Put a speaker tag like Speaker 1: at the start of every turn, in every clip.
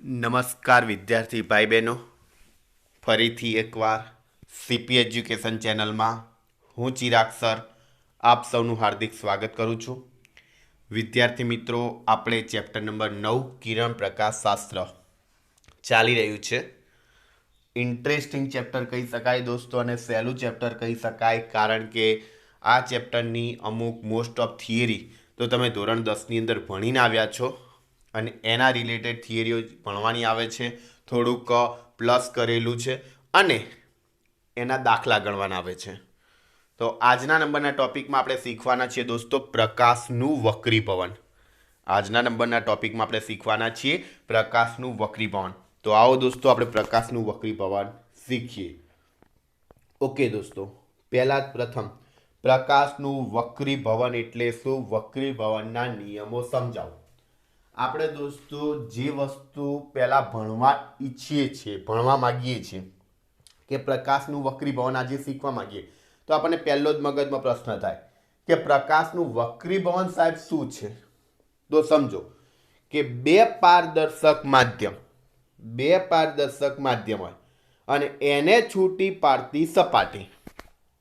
Speaker 1: નમસ્કાર વિદ્યાર્થી ભાઈ બહેનો ફરીથી એકવાર સીપી એજ્યુકેશન ચેનલમાં હું ચિરાગ સર આપ સૌનું હાર્દિક સ્વાગત કરું છું. વિદ્યાર્થી મિત્રો, આપણે ચેપ્ટર નંબર નવ, કિરણ પ્રકાશ શાસ્ત્ર ચાલી રહ્યું છે. ઇન્ટરેસ્ટિંગ ચેપ્ટર કહી શકાય દોસ્તો અને સહેલું ચેપ્ટર કહી શકાય, કારણ કે આ ચેપ્ટરની અમુક મોસ્ટ ઓફ થિયરી તો તમે ધોરણ દસની અંદર ભણીને આવ્યા છો. અને એના રિલેટેડ થિયરીઓ ભણવાની આવે છે, થોડુંક પ્લસ કરેલું છે અને એના દાખલા ગણવાના આવે છે. તો આજના નંબરના ટોપિકમાં આપણે શીખવાના છીએ દોસ્તો પ્રકાશનું વક્રીભવન. આજના નંબરના ટોપિકમાં આપણે શીખવાના છીએ પ્રકાશનું વક્રીભવન. તો આવો દોસ્તો આપણે પ્રકાશનું વક્રીભવન શીખીએ. ઓકે દોસ્તો, પહેલાં પ્રથમ, પ્રકાશનું વક્રીભવન એટલે શું? વક્રીભવનના નિયમો સમજાવો. આપણે દોસ્તો જે વસ્તુ પહેલાં ભણવા ઈચ્છીએ છીએ, ભણવા માગીએ છીએ કે પ્રકાશનું વક્રીભવન આજે શીખવા માગીએ, તો આપણને પહેલો જ મગજમાં પ્રશ્ન થાય કે પ્રકાશનું વક્રીભવન સાહેબ શું છે? તો સમજો કે બે પારદર્શક માધ્યમ, બે પારદર્શક માધ્યમ હોય અને એને છૂટી પાડતી સપાટી.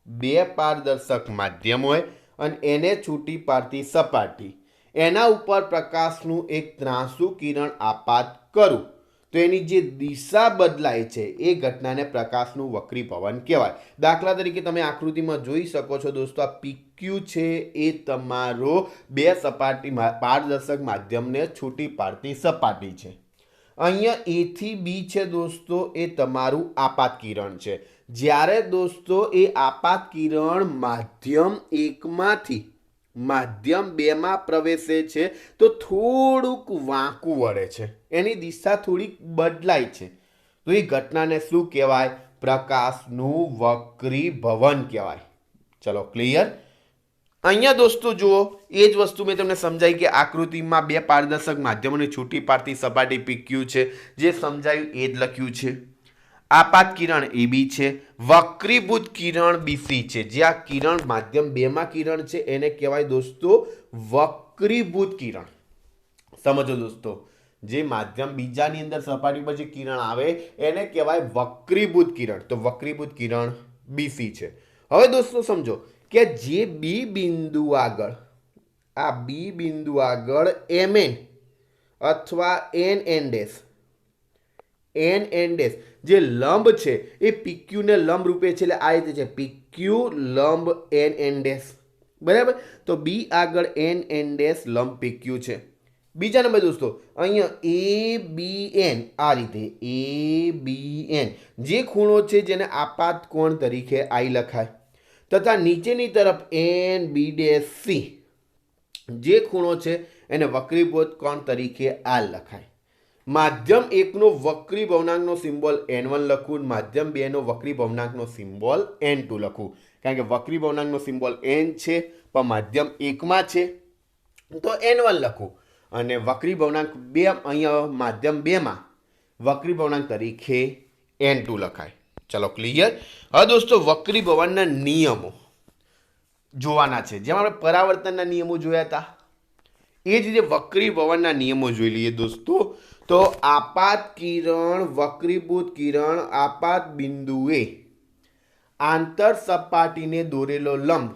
Speaker 1: બે પારદર્શક માધ્યમ હોય અને એને છૂટી પાડતી સપાટી. એના ઉપર પ્રકાશનું એક ત્રાંસુ કિરણ આપાત કરું. તો એની જે દિશા બદલાય છે, એ ઘટનાને પ્રકાશનું વક્રીભવન કહેવાય. દાખલા તરીકે તમે આકૃતિમાં જોઈ શકો છો દોસ્તો, આ પીક્યુ છે, એ તમારો બે સપાટી પારદર્શક માધ્યમને છૂટી પાડતી સપાટી છે. અહીંયા એથી બી છે દોસ્તો, એ તમારું આપાત કિરણ છે. જ્યારે દોસ્તો, એ આપાત કિરણ માધ્યમ એકમાંથી માધ્યમ બેમાં પ્રવેશે છે, તો થોડુંક વાંકું વળે છે. એની દિશા થોડીક બદલાય છે. તો એ ઘટનાને શું કહેવાય? પ્રકાશનું વક્રીભવન કહેવાય. ચલો, ક્લિયર? અહીંયા દોસ્તો જુઓ, એ જ વસ્તુ મેં તમને સમજાવી કે આકૃતિમાં બે પારદર્શક માધ્યમોની છૂટી પાડતી સપાટી પીક્યુ છે. જે સમજાયું એ જ લખ્યું છે. આપાત કિરણ એબી છે. વક્રીભૂત કિરણ બીસી છે. જે આ કિરણ માધ્યમ બેમાં કિરણ છે. એને કહેવાય દોસ્તો વક્રીભૂત કિરણ. સમજો દોસ્તો. જે માધ્યમ બીજાની અંદર સપાટી પર જે કિરણ આવે, એને કહેવાય વક્રીભૂત કિરણ. તો વક્રીભૂત કિરણ બીસી છે. હવે દોસ્તો સમજો કે જે બી બિંદુ આગળ, આ બી બિંદુ આગળ એમ અથવા N N dash, N N dash જે લંબ છે, એ પીક્યુને લંબ રૂપે છે એટલે આ રીતે છે. પીક્યુ લંબ એન એન ડેશ બરાબર? તો બી આગળ એન એન ડેશ લંબ પીક્યુ છે. બીજા નંબર દોસ્તો, અહીંયા એ બી એન આ રીતે એ બી એન જે ખૂણો છે જેને આપાત કોણ તરીકે આઈ લખાય. તથા નીચેની તરફ એન બી ડેશ સી જે ખૂણો છે એને વક્રીભૂત કોણ તરીકે આ લખાય. માધ્યમ એકનો વક્રી ભવનાંકનો સિમ્બોલ એન વન લખું માધ્યમ બેનો વક્રી ભવનાંકનો સિમ્બોલ એન ટુ લખું કારણ કે વક્રી ભવનાંકનો સિમ્બોલ એન છે, પણ માધ્યમ એકમાં છે, તો એન વન લખું અને વક્રી ભવનાંક બે અહીંયા માધ્યમ બેમાં, વક્રી ભવનાંક તરીકે એન ટુ લખાય. ચલો ક્લિયર હવે દોસ્તો, વક્રી ભવનના નિયમો જોવાના છે. જેમાં આપણે પરાવર્તનના નિયમો જોયા હતા. એ જ રીતે વક્રી ભવનના નિયમો જોઈ લઈએ દોસ્તો. તો આપાત કિરણ, વક્રીભૂત કિરણ, આપાત બિંદુએ આંતર સપાટીને દોરેલો લંબ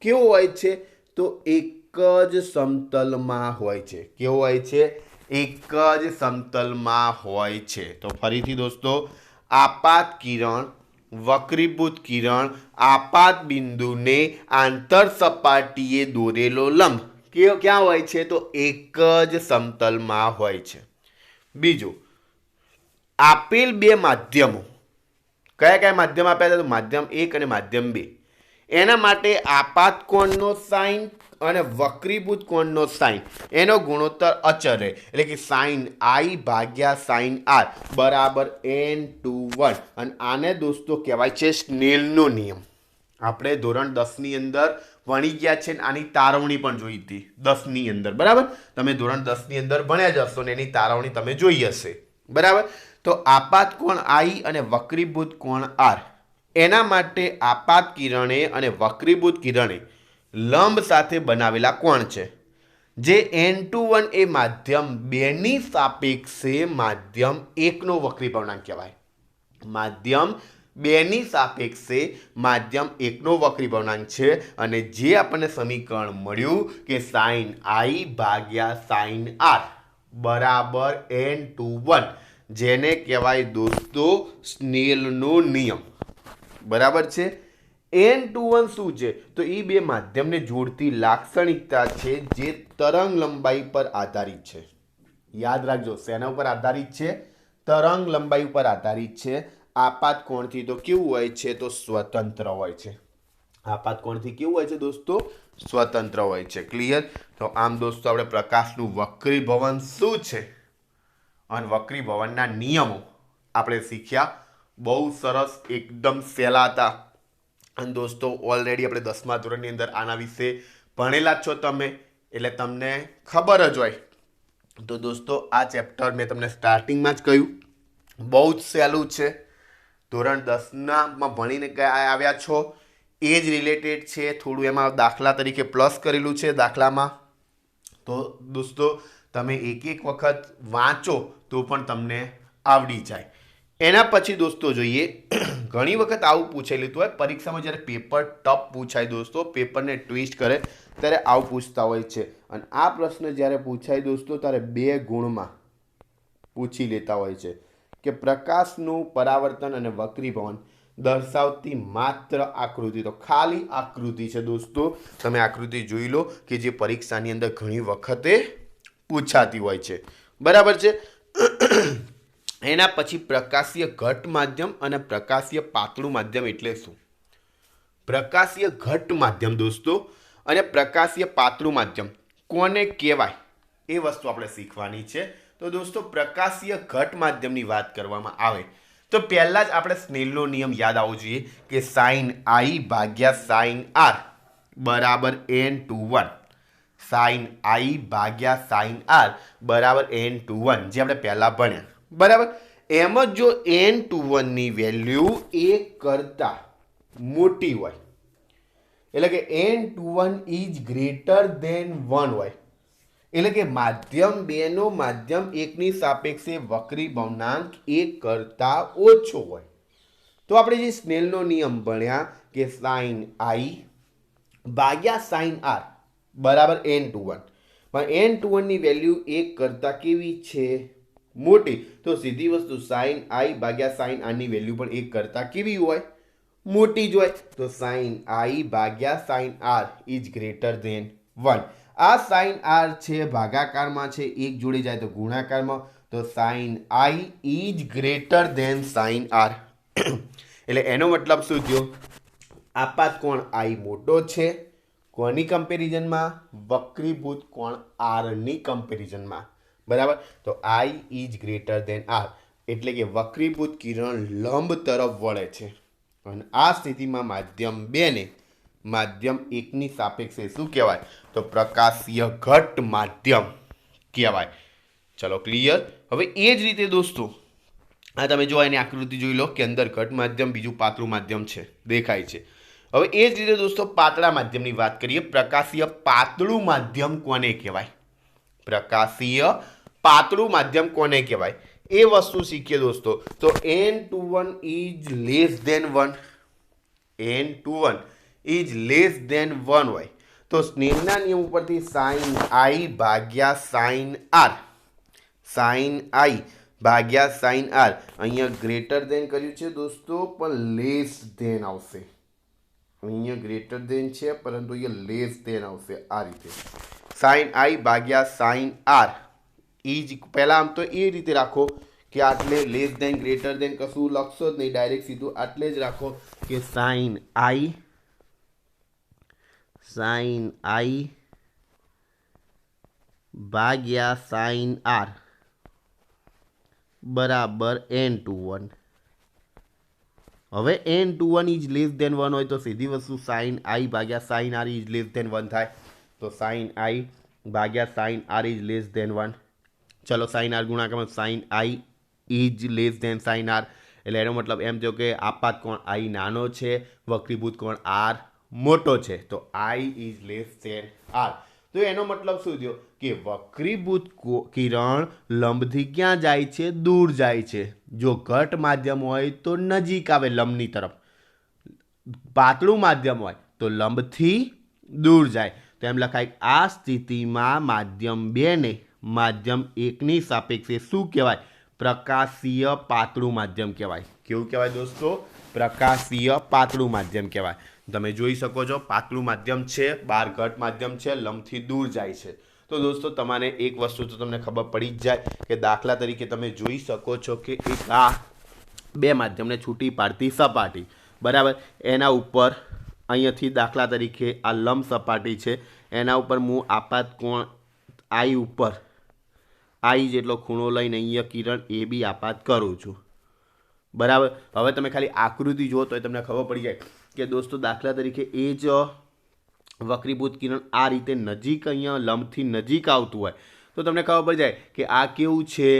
Speaker 1: કેવો હોય છે? તો એક જ સમતલમાં હોય છે. કેવો હોય છે? એક જ સમતલમાં હોય છે. તો ફરીથી દોસ્તો, આપાત કિરણ, વક્રીભૂત કિરણ, આપાત બિંદુને આંતર સપાટીએ દોરેલો લંબ કે ક્યાં હોય છે? તો એક જ સમતલમાં હોય છે. બીજું, આપેલ બે માધ્યમો. કયા કયા માધ્યમ આપ્યા હતા? તો માધ્યમ એક અને માધ્યમ બે. એના માટે આપાત કોણનો સાઇન અને વક્રીભૂત કોણનો સાઇન એનો ગુણોત્તર અચર રહે. એટલે કે સાઇન આઈ ભાગ્યા સાઇન આર બરાબર એન ટુ વન. અને આને દોસ્તો કહેવાય છે સ્નેલનો નિયમ. આપણે ધોરણ દસની અંદર ભણી ગયા છે આની તારવણી પણ જોઈ હતી. દસની અંદર, બરાબર? તમે ધોરણ દસની અંદર ભણ્યા જ હશો ને એની તારવણી તમે જોઈ હશે. બરાબર? તો આપાત કોણ આઈ અને વક્રીભૂત કોણ આર? એના માટે આપાત કિરણે અને વક્રીભૂત કિરણે લંબ સાથે બનાવેલા કોણ છે? જે એન ટુ વન એ માધ્યમ બેની સાપેક્ષે માધ્યમ એકનો વક્રી ભવનાંક કહેવાય. માધ્યમ બેની સાપેક્ષે માધ્યમ એકનો વક્રી ભવનાંક છે અને જે આપણને સમીકરણ મળ્યું કે સાઈન આઈ ભાગ્યા સાઈન આર બરાબર એન ટુ વન. જેને કહેવાય દોસ્તો સ્નેલનો નિયમ. બરાબર છે? એન ટુ વન શું છે? તો એ બે માધ્યમને જોડતી લાક્ષણિકતા છે જે તરંગ લંબાઈ પર આધારિત છે. યાદ રાખજો, શેના ઉપર આધારિત છે? તરંગ લંબાઈ ઉપર આધારિત છે. આપાત કોણથી? તો કેવું હોય છે? તો સ્વતંત્ર હોય છે. આપાત કોણથી કેવું હોય છે દોસ્તો? સ્વતંત્ર હોય છે. ક્લિયર તો આમ દોસ્તો આપણે પ્રકાશનું વક્રીભવન શું છે? અને વક્રીભવનના નિયમો આપણે શીખ્યા. બહુ સરસ, એકદમ સહેલા હતા. અને દોસ્તો ઓલરેડી આપણે દસમા ધોરણની અંદર આના વિશે ભણેલા છો તમે. એટલે તમને ખબર જ હોય. તો દોસ્તો, આ ચેપ્ટર મેં તમને સ્ટાર્ટિંગમાં જ કહ્યું. બહુ જ સહેલું છે. ધોરણ દસનામાં ભણીને આવ્યા છો. એ જ રિલેટેડ છે, થોડું એમાં દાખલા તરીકે પ્લસ કરેલું છે દાખલામાં. તો દોસ્તો, તમે એક એક વખત વાંચો તો પણ તમને આવડી જાય. એના પછી દોસ્તો જોઈએ, ઘણી વખત આવું પૂછાઈ લીધું હોય. પરીક્ષામાં જ્યારે પેપર ટપ પૂછાય દોસ્તો પેપરને ટ્વિસ્ટ કરે, ત્યારે આવું પૂછતા હોય છે. અને આ પ્રશ્ન જ્યારે પૂછાય દોસ્તો, ત્યારે બે ગુણમાં પૂછી લેતા હોય છે. કે પ્રકાશનું પરાવર્તન અને વક્રીભવન દર્શાવતી માત્ર આકૃતિ. તો ખાલી આકૃતિ છે દોસ્તો. તમે આકૃતિ જોઈ લો કે જે પરીક્ષાની અંદર ઘણી વખતે પૂછાતી હોય છે. બરાબર છે? એના પછી પ્રકાશીય ઘટ માધ્યમ અને પ્રકાશીય પાતળું માધ્યમ એટલે શું? પ્રકાશીય ઘટ માધ્યમ દોસ્તો. અને પ્રકાશીય પાતળું માધ્યમ કોને કહેવાય? એ વસ્તુ આપણે શીખવાની છે. તો દોસ્તો પ્રકાશીય ઘટ માધ્યમની વાત કરવામાં આવે તો પહેલાં જ આપણે સ્નેલનો નિયમ યાદ આવવો જોઈએ કે સાઇન આઈ ભાગ્યા સાઇન આર બરાબર N two one. Sine I ભાગ્યા સાઇન આર બરાબર એન ટુ વન. જે આપણે પહેલાં ભણ્યા. બરાબર? એમ જ જો એન ટુ વનની વેલ્યુ એક કરતાં મોટી હોય. એટલે કે N two one is greater than one હોય. એટલે કે માધ્યમ બેનો માધ્યમ એકની સાપેક્ષે વક્રી ભવનાંક એક કરતાં ઓછો હોય. તો આપણે જે સ્નેલનો નિયમ ભણ્યા કે સાઇન આઈ ભાગ્યા સાઇન આર બરાબર એન ટુ વન. પણ એન ટુ વનની વેલ્યુ એક કરતાં કેવી છે? મોટી. તો સીધી વસ્તુ સાઈન આઈ ભાગ્યા સાઈન આરની વેલ્યુ પણ એક કરતાં કેવી હોય? મોટી જ હોય. તો સાઈન આઈ ભાગ્યા sine R is greater than one આ સાઈન આર છે, ભાગાકારમાં છે, એક જોડે જાય તો ગુણાકારમાં. તો sine I is greater than sine R. એટલે એનો મતલબ શું થયો? આપાત કોણ આઈ મોટો છે, કોની કમ્પેરિઝનમાં? વક્રીભૂત કોણ આરની કમ્પેરિઝનમાં. બરાબર? તો I is greater than R. એટલે કે વક્રીભૂત કિરણ લંબ તરફ વળે છે. અને આ સ્થિતિમાં માધ્યમ બેને માધ્યમ એકની સાપેક્ષે શું કહેવાય? તો પ્રકાશીય ઘટ માધ્યમ કહેવાય. ચલો ક્લિયર હવે એ જ રીતે દોસ્તો, આ તમે જો એની આકૃતિ જોઈ લો કે અંદર ઘટ માધ્યમ, બીજું પાતળું માધ્યમ છે, દેખાય છે. હવે એ જ રીતે દોસ્તો, પાતળા માધ્યમની વાત કરીએ, પ્રકાશીય પાતળું માધ્યમ કોને કહેવાય? પ્રકાશીય પાતળું માધ્યમ કોને કહેવાય? એ વસ્તુ શીખીએ દોસ્તો. તો N two one is less than one N two one is less than one હોય તો સ્નેહના નિયમ ઉપરથી સાઇન આઈ ભાગ્યા સાઇન આર સાઇન આઈ ભાગ્યા સાઇન આર અહીંયા ગ્રેટર દેન કર્યું છે દોસ્તો પણ લેસ દેન આવશે અહીંયા ગ્રેટર દેન છે પરંતુ અહીંયા લેસ દેન આવશે આ રીતે સાઇન આઈ ભાગ્યા સાઇન આર એ જ પહેલાં આમ તો એ રીતે રાખો કે આટલે લેસ દેન ગ્રેટર દેન કશું લખશો જ નહીં ડાયરેક્ટ સીધું આટલે જ રાખો કે સાઇન આઈ સાઇન આઈ ભાગ્યા સાઈન આર બરાબર એન ટુ વન. હવે N two one is less than one હોય તો સીધી વસ્તુ સાઇન આઈ ભાગ્યા sine R is less than one થાય. તો સાઇન આઈ ભાગ્યા sine R is less than one. ચલો સાઇન આર ગુણાકારમાં sine I is less than sine R. એટલે એનો મતલબ એમ થયો કે આપાત કોણ આઈ નાનો છે, વક્રીભૂત કોણ આર. મોટો છે. તો I is less than R તો એનો મતલબ શું થયો? કે વક્રીભૂત કિરણ લંબથી ક્યાં જાય છે? દૂર જાય છે. જો ઘટ માધ્યમ હોય તો નજીક આવે લંબની તરફ. પાતળું માધ્યમ હોય તો લંબથી દૂર જાય. તો એમ લખાય, આ સ્થિતિમાં માધ્યમ બેને માધ્યમ એકની સાપેક્ષે શું કહેવાય? પ્રકાશીય પાતળું માધ્યમ કહેવાય. કેવું કહેવાય દોસ્તો? પ્રકાશીય પાતળું માધ્યમ કહેવાય. તમે જોઈ શકો છો, પાતળું માધ્યમ છે, બાર ઘટ માધ્યમ છે, લંબથી દૂર જાય છે. તો દોસ્તો, તમારે એક વસ્તુ તો તમને ખબર પડી જ જાય કે દાખલા તરીકે તમે જોઈ શકો છો કે એક આ બે માધ્યમને છૂટી પાડતી સપાટી. બરાબર? એના ઉપર અહીંયાથી દાખલા તરીકે આ લંબ સપાટી છે, એના ઉપર હું આપાત કોણ, આઈ ઉપર, આઈ જેટલો ખૂણો લઈને અહીંયા કિરણ એ બી આપાત કરું છું. બરાબર? હવે તમે ખાલી આકૃતિ જુઓ તો એ તમને ખબર પડી જાય. કે દોસ્તો દાખલા તરીકે એ જ વક્રીભૂત કિરણ આ રીતે નજીક અહીંયા લંબથી નજીક આવતું હોય. તો તમને ખબર પડી જાય કે આ કેવું છે?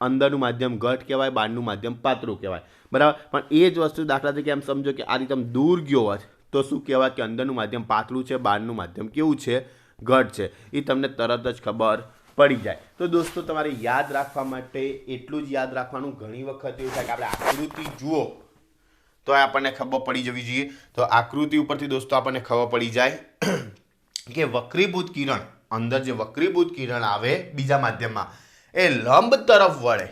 Speaker 1: અંદરનું માધ્યમ ઘટ કહેવાય બહારનું માધ્યમ પાતળું કહેવાય. બરાબર? પણ એ જ વસ્તુ દાખલા તરીકે એમ સમજો કે આ રીતે આમ દૂર ગયો હોત, તો શું કહેવાય કે અંદરનું માધ્યમ પાતળું છે બહારનું માધ્યમ કેવું છે? ઘટ છે. એ તમને તરત જ ખબર પડી જાય. તો દોસ્તો તમારે યાદ રાખવા માટે એટલું જ યાદ રાખવાનું. ઘણી વખત એવું થાય કે આપણે આકૃતિ જુઓ તો આપણને ખબર પડી જવી જોઈએ. તો આકૃતિ ઉપરથી દોસ્તો આપણને ખબર પડી જાય કે વક્રીભૂત કિરણ, અંદર જે વક્રીભૂત કિરણ આવે બીજા માધ્યમમાં, એ લંબ તરફ વળે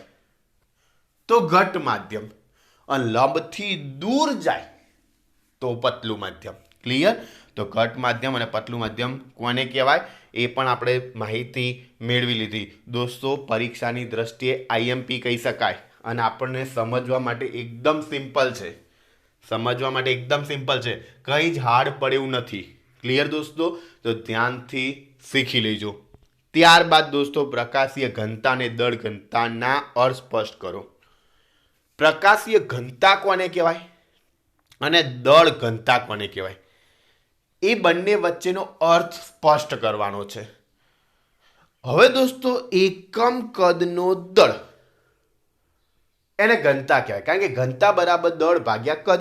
Speaker 1: તો ઘટ માધ્યમ. અને લંબથી દૂર જાય તો પતલું માધ્યમ. ક્લિયર તો ઘટ માધ્યમ અને પતલું માધ્યમ કોને કહેવાય? એ પણ આપણે માહિતી મેળવી લીધી. દોસ્તો, પરીક્ષાની દ્રષ્ટિએ આઈએમપી કહી શકાય. અને આપણને સમજવા માટે એકદમ સિમ્પલ છે. સમજવા માટે એકદમ સિમ્પલ છે. કંઈ જ હાર્ડ પડે એવું નથી. ક્લિયર દોસ્તો? તો ધ્યાનથી શીખી લેજો. ત્યારબાદ દોસ્તો પ્રકાશીય ઘનતા અને દળ ઘનતાના અર્થ સ્પષ્ટ કરો. પ્રકાશીય ઘનતા કોને કહેવાય? અને દળ ઘનતા કોને કહેવાય? એ બંને વચ્ચેનો અર્થ સ્પષ્ટ કરવાનો છે. હવે દોસ્તો એકમ કદનો દળ. એને ઘનતા કહેવાય. કારણ કે ઘનતા બરાબર દળ ભાગ્યા કદ.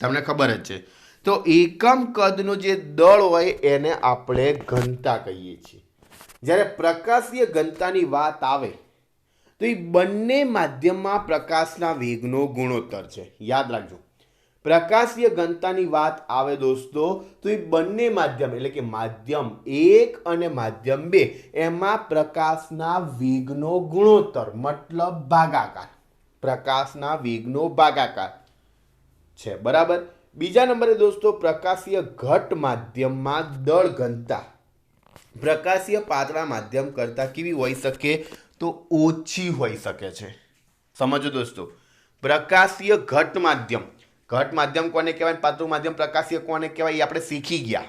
Speaker 1: તમને ખબર જ છે. તો એકમ કદનો જે દળ હોય એને આપણે ઘનતા કહીએ છીએ. જ્યારે પ્રકાશીય ઘનતાની વાત આવે, તો એ બંને માધ્યમમાં પ્રકાશના વેગનો ગુણોત્તર છે. યાદ રાખજો. પ્રકાશીય ઘનતાની વાત આવે દોસ્તો, તો એ બંને માધ્યમ, એટલે કે માધ્યમ એક અને માધ્યમ બે, એમાં પ્રકાશના વેગનો ગુણોત્તર, મતલબ ભાગાકાર. પ્રકાશના વેગનો ભાગાકાર. છે, બરાબર? બીજા નંબરે દોસ્તો, પ્રકાશીય ઘટ માધ્યમમાં દળ ઘનતા. પ્રકાશીય પાતળા માધ્યમ કરતાં કેવી હોઈ શકે? તો ઓછી હોઈ શકે છે. સમજો દોસ્તો. પ્રકાશીય ઘટ માધ્યમ. ઘટ માધ્યમ કોને કહેવાય? પાતળું માધ્યમ પ્રકાશીય કોને કહેવાય? એ આપણે શીખી ગયા.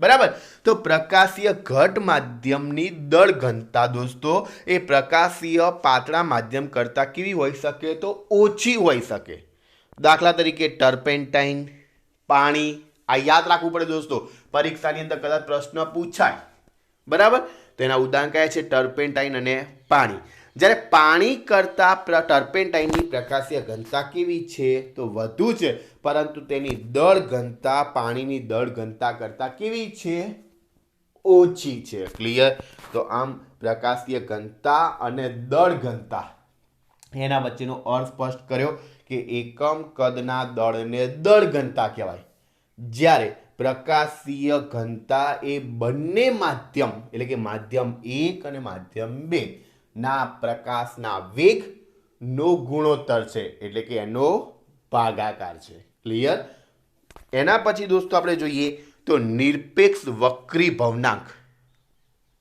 Speaker 1: બરાબર? તો પ્રકાશીય ઘટ માધ્યમની દળ ઘનતા દોસ્તો, એ પ્રકાશીય પાતળા માધ્યમ કરતાં કેવી હોઈ શકે? તો ઓછી હોઈ શકે. દાખલા તરીકે ટર્પેન્ટાઇન, પાણી, આ યાદ રાખવું પડે દોસ્તો. પરીક્ષાની અંદર કદાચ પ્રશ્ન પૂછાય. બરાબર? તેના ઉદાહરણ કયા છે ટર્પેન્ટાઇન અને પાણી. જ્યારે પાણી કરતાં ટર્પેન્ટાઇનની પ્રકાશીય ઘનતા કેવી છે તો વધુ છે. પરંતુ તેની દળ ઘનતા, પાણીની દળ ઘનતા કરતાં કેવી છે? ઓછી છે. ક્લિયર? તો આમ પ્રકાશીય ઘનતા અને દળ ઘનતા. એના વચ્ચેનો અર્થ સ્પષ્ટ કર્યો કે એકમ કદના દળને દળ ઘનતા કહેવાય. જ્યારે પ્રકાશીય ઘનતા એ બંને માધ્યમ, એટલે કે માધ્યમ એક અને માધ્યમ બે ના પ્રકાશના વેગ નો ગુણોત્તર છે, એટલે કે એનો ભાગાકાર છે. ક્લિયર એના પછી દોસ્તો આપણે જોઈએ તો નિરપેક્ષ વક્રી ભવનાંક.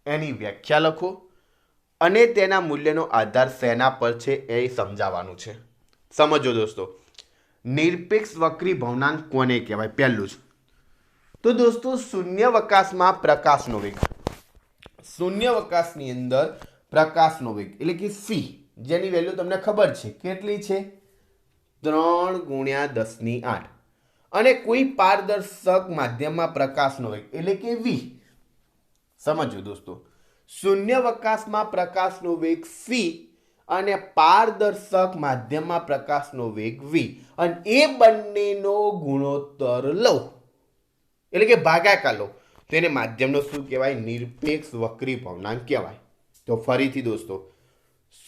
Speaker 1: એની વ્યાખ્યા લખો અને તેના મૂલ્યનો આધાર શેના પર છે એ સમજાવવાનું છે. સમજો દોસ્તો. નિરપેક્ષ વક્રી ભવનાંક કોને કહેવાય? પહેલું જ. તો દોસ્તો શૂન્યવકાશમાં પ્રકાશનો વેગ. શૂન્યવકાશની અંદર પ્રકાશનો વેગ, એટલે કે સી જેની વેલ્યુ તમને ખબર છે. કેટલી છે? ત્રણ ગુણ્યા દસની આઠ. અને કોઈ પારદર્શક માધ્યમમાં પ્રકાશનો વેગ, એટલે કે વી સમજો દોસ્તો. શૂન્યવકાશમાં પ્રકાશનો વેગ સી અને પારદર્શક માધ્યમમાં પ્રકાશનો વેગ વી અને એ બંનેનો ગુણોત્તર લો એટલે કે ભાગાકાર લો તેને માધ્યમનો શું કહેવાય? નિરપેક્ષ વક્રી ભવનાંક કહેવાય. તો ફરીથી દોસ્તો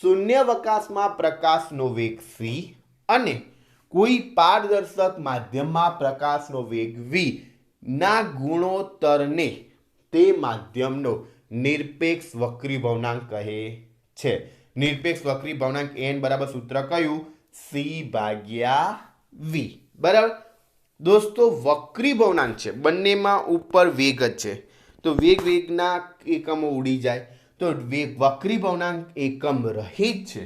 Speaker 1: શૂન્યાવકાશમાં પ્રકાશનો વેગ સી અને કોઈ પારદર્શક માધ્યમમાં પ્રકાશનો વેગ વી ના ગુણોત્તરને તે માધ્યમનો નિરપેક્ષ વક્રી ભવનાંક કહે છે. નિરપેક્ષ વક્રી ભવનાંક એન બરાબર સૂત્ર કયું? સી ભાગ્યા વી બરાબર? દોસ્તો, વક્રી ભવનાંક છે. બંનેમાં ઉપર વેગ જ છે. તો વેગ વેગના એકમો ઉડી જાય. તો વક્રી ભવનાંક એકમ રહિત છે.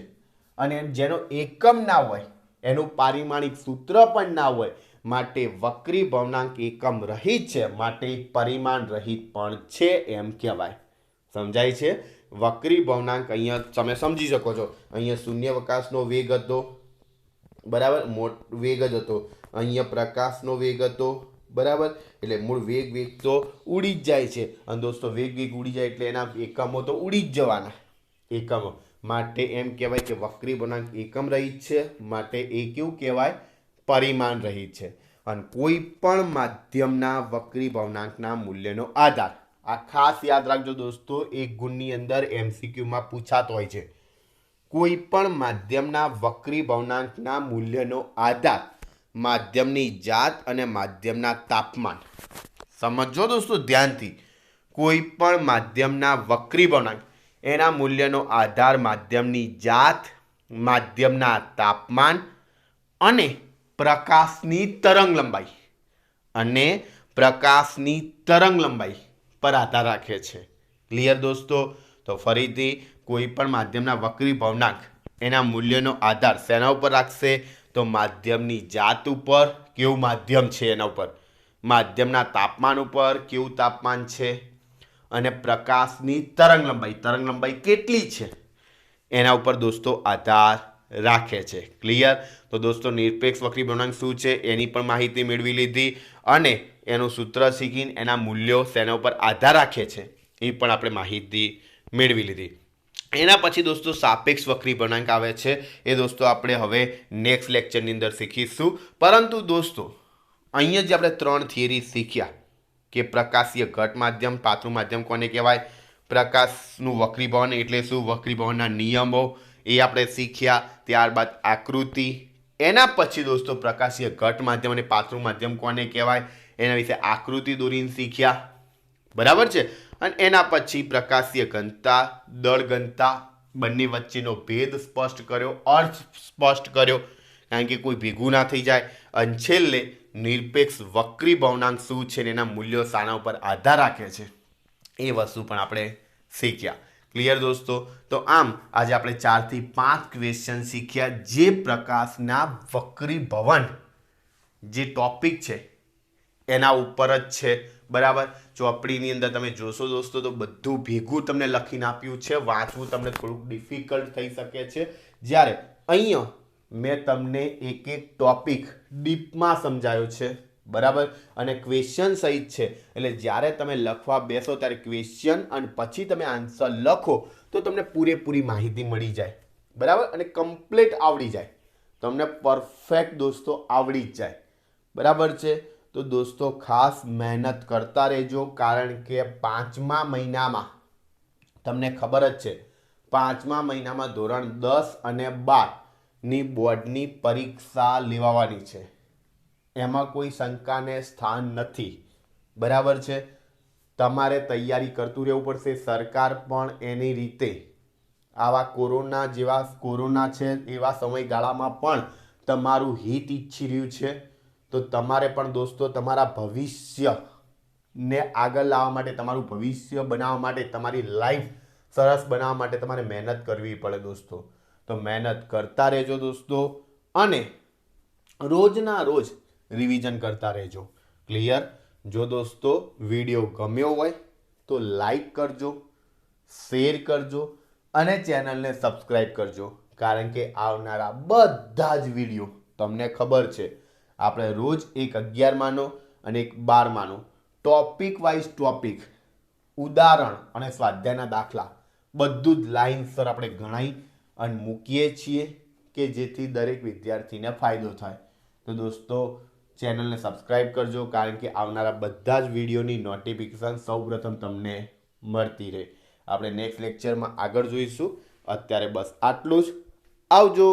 Speaker 1: અને જેનો એકમ ના હોય, એનું પારિમાણિક સૂત્ર પણ ના હોય, માટે વક્રી ભવનાંક એકમ રહિત છે, માટે પરિમાણ રહિત પણ છે એમ કહેવાય. સમજાય છે? વક્રી ભવનાંક અહીંયા તમે સમજી શકો છો. અહીંયા શૂન્યવકાશનો વેગ હતો. બરાબર? મોટ વેગ જ હતો. અહીંયા પ્રકાશનો વેગ હતો. બરાબર? એટલે મૂળ વેગ વેગ તો ઉડી જ જાય છે. અને દોસ્તો, વેગ વેગ ઉડી જાય એટલે એના એકમો તો ઉડી જ જવાના. એકમો. માટે એમ કહેવાય કે વક્રી ભવનાંક એકમ રહિત છે. માટે એ કેવું કહેવાય? પરિમાણ રહિત છે. અને કોઈ પણ માધ્યમના વક્રી ભવનાંકના મૂલ્યનો આધાર. આ ખાસ યાદ રાખજો દોસ્તો, એક ગુણની અંદર એમસીક્યુમાં પૂછાતો હોય છે. કોઈ પણ માધ્યમના વક્રી ભવનાંકના મૂલ્યનો આધાર માધ્યમની જાત અને માધ્યમના તાપમાન. સમજો દોસ્તો ધ્યાનથી. કોઈ પણ માધ્યમના વક્રી ભવનાંક એના મૂલ્યનો આધાર માધ્યમની જાત, માધ્યમના તાપમાન અને પ્રકાશની તરંગ લંબાઈ. અને પ્રકાશની તરંગ લંબાઈ પર આધાર રાખે છે. ક્લિયર દોસ્તો? તો ફરીથી કોઈ પણ માધ્યમના વક્રી ભવનાંક એના મૂલ્યનો આધાર શેના ઉપર રાખશે તો માધ્યમની જાત ઉપર કેવું માધ્યમ છે એના ઉપર? માધ્યમના તાપમાન ઉપર કેવું તાપમાન છે? અને પ્રકાશની તરંગ લંબાઈ તરંગ લંબાઈ કેટલી છે? એના ઉપર દોસ્તો આધાર રાખે છે. ક્લિયર તો દોસ્તો નિરપેક્ષ વક્રી ભવનાંક શું છે? એની પણ માહિતી મેળવી લીધી અને એનું સૂત્ર શીખીને એના મૂલ્યો શેના ઉપર આધાર રાખે છે, એ પણ આપણે માહિતી મેળવી લીધી. એના પછી દોસ્તો સાપેક્ષ વક્રી વળાંક આવે છે. એ દોસ્તો આપણે હવે નેક્સ્ટ લેક્ચરની અંદર શીખીશું. પરંતુ દોસ્તો, અહીંયા જે આપણે ત્રણ થિયરી શીખ્યા, કે પ્રકાશીય ઘટ માધ્યમ, પાતળું માધ્યમ કોને કહેવાય? પ્રકાશનું વક્રીભવન એટલે શું? વક્રીભવનના નિયમો, એ આપણે શીખ્યા. ત્યારબાદ આકૃતિ. એના પછી દોસ્તો પ્રકાશીય ઘટ માધ્યમ અને પાતળું માધ્યમ કોને કહેવાય? એના વિશે આકૃતિ દોરીને શીખ્યા. બરાબર છે? અને એના પછી પ્રકાશીય ઘનતા, દળ ઘનતા, બંને વચ્ચેનો ભેદ સ્પષ્ટ કર્યો, અર્થ સ્પષ્ટ કર્યો, કારણ કે કોઈ ભેગું ના થઈ જાય. અને છેલ્લે નિરપેક્ષ વક્રી ભવનાંક શું છે ને એના મૂલ્યો શાના ઉપર આધાર રાખે છે. એ વસ્તુ પણ આપણે શીખ્યા. ક્લિયર દોસ્તો? તો આમ, આજે આપણે ચારથી પાંચ ક્વેશ્ચન શીખ્યા જે પ્રકાશના વક્રી ભવન, જે ટોપિક છે, એના ઉપર જ છે. બરાબર? ચોપડીની અંદર તમે જોશો દોસ્તો, તો બધું ભેગું તમને લખીને આપ્યું છે, વાંચવું તમને થોડુંક ડિફિકલ્ટ થઈ શકે છે. જ્યારે અહીંયા મેં તમને એક એક ટોપિક ડીપમાં સમજાયો છે, બરાબર? અને ક્વેશ્ચન સહિત છે. એટલે જ્યારે તમે લખવા બેસો, ત્યારે ક્વેશ્ચન અને પછી તમે આન્સર લખો, તો તમને પૂરેપૂરી માહિતી મળી જાય. બરાબર? અને કમ્પ્લીટ આવડી જાય. તમને પરફેક્ટ દોસ્તો આવડી જ જાય. બરાબર છે? તો દોસ્તો, ખાસ મહેનત કરતા રહેજો, કારણ કે પાંચમા મહિનામાં, તમને ખબર જ છે, પાંચમા મહિનામાં ધોરણ દસ અને બારની બોર્ડની પરીક્ષા લેવાવાની છે. એમાં કોઈ શંકાને સ્થાન નથી. બરાબર છે? તમારે તૈયારી કરતું રહેવું પડશે. સરકાર પણ એની રીતે આવા કોરોના જેવા, કોરોના છે એવા સમયગાળામાં પણ તમારું હિત ઈચ્છી રહ્યું છે. તો તમારે પણ દોસ્તો તમારા ભવિષ્ય ને આગળ લાવવા માટે, તમારું ભવિષ્ય બનાવવા માટે, તમારી લાઈફ સરસ બનાવવા માટે તમારે મહેનત કરવી પડે દોસ્તો. તો મહેનત કરતા રહેજો દોસ્તો અને રોજના રોજ રિવિઝન કરતા રહેજો. ક્લિયર જો દોસ્તો વીડિયો ગમ્યો હોય તો લાઈક કરજો શેર કરજો અને ચેનલને સબસ્ક્રાઈબ કરજો. કારણ કે આવનારા બધા જ વીડિયો તમને ખબર છે. આપણે રોજ એક અગિયારમાંનો અને એક બારમાંનો ટોપિક વાઇઝ ટોપિક ઉદાહરણ અને સ્વાધ્યાયના દાખલા. બધું જ લાઇનસર આપણે ગણાઈ અને મૂકીએ છીએ કે જેથી દરેક વિદ્યાર્થીને ફાયદો થાય. તો દોસ્તો ચેનલને સબસ્ક્રાઈબ કરજો કારણ કે આવનારા બધા જ વિડીયોની નોટિફિકેશન સૌપ્રથમ તમને મળતી રહે. આપણે નેક્સ્ટ લેક્ચરમાં આગળ જોઈશું. અત્યારે બસ આટલું જ. આવજો!